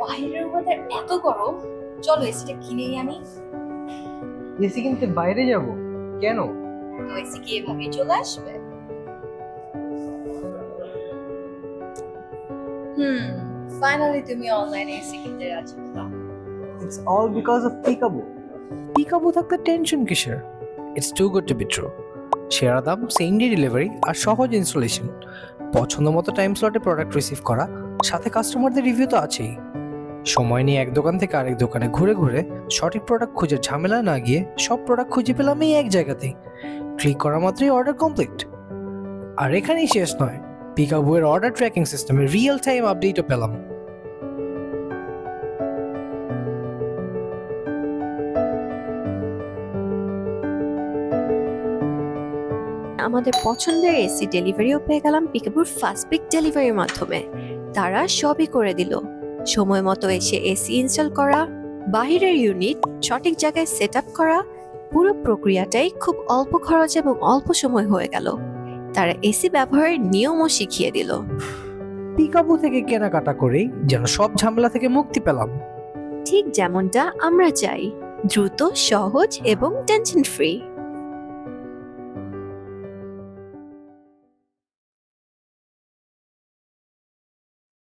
বাইরের ওয়েদার এত গরম। চলো এসিটা কিনেই আনি এসি কিনতে বাইরে যাব? কেন? তো এসি কি এভাবেই চলে আসবে। হুম ফাইনালি তুমি অনলাইনে এসি কিনতে রাজি। হলাম it's all because of Pickaboo Pickaboo থাকতে টেনশন কিসের? It's too good to be true সেরা দাম সেম ডে ডেলিভারি আর সহজ ইনস্টলেশন পছন্দ মতো টাইম স্লটে প্রোডাক্ট রিসিভ করা, সাথে কাস্টমারদের রিভিউ তো আছেই। সময় নিয়ে এক দোকান থেকে আরেক দোকানে ঘুরে ঘুরে সঠিক প্রোডাক্ট খুঁজে ঝামেলা না গিয়ে সব প্রোডাক্ট খুঁজে পেলাম এই এক জায়গাতেই। ক্লিক করা মাত্রই অর্ডার কমপ্লিট আর এখানেই শেষ নয় পিকাবুয়ের অর্ডার ট্র্যাকিং সিস্টেমে রিয়েল টাইম আপডেটও পেলাম। আমাদের পছন্দের এসি ডেলিভারিও পেয়ে গেলাম পিকাপুর ফাস্ট পিক ডেলিভারির মাধ্যমে। তারা সবই করে দিল। সময় মতো এসে এসি ইনস্টল করা বাহিরের ইউনিট সঠিক জায়গায় সেট করা পুরো প্রক্রিয়াটাই খুব অল্প খরচ এবং অল্প সময় হয়ে গেল। তারা এসি ব্যবহারের নিয়মও শিখিয়ে দিল। পিকাবো থেকে কেনাকাটা করেই যেন সব ঝামেলা থেকে মুক্তি পেলাম। ঠিক যেমনটা আমরা চাই। দ্রুত সহজ এবং টেনশন ফ্রি